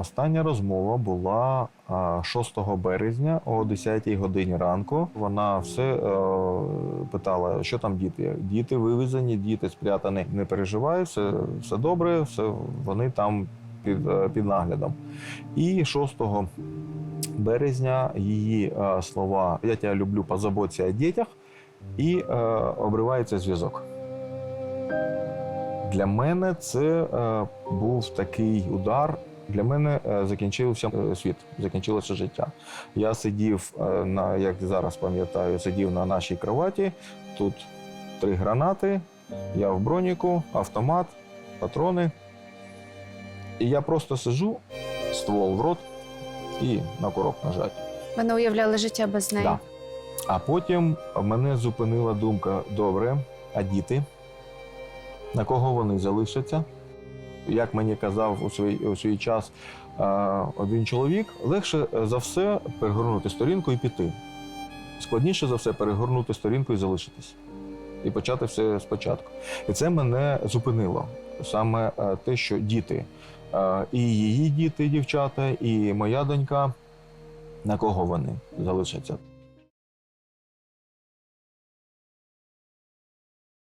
Остання розмова була 6 березня о 10 годині ранку. Вона все е, питала, що там діти. Діти вивезені, діти спрятані. Не переживай, все, все добре, все, вони там під, е, під наглядом. І 6 березня її е, слова Я тебе люблю, позаботься о дітях, і обривається зв'язок. Для мене це був такий удар. Для мене е, закінчився е, світ, закінчилося життя. Я сидів е, на, як зараз пам'ятаю, сидів на нашій кроваті. Тут три гранати, я в броніку, автомат, патрони. І я просто сиджу, ствол в рот і на курок нажать. Ви не уявляли життя без неї? Да. А потім мене зупинила думка: добре, а діти? На кого вони залишаться? Як мені казав у свій, у свій час е, один чоловік, легше за все перегорнути сторінку і піти. Складніше за все перегорнути сторінку і залишитись. І почати все спочатку. І це мене зупинило. Саме е, те, що діти, е, і її діти, дівчата, і моя донька, на кого вони залишаться.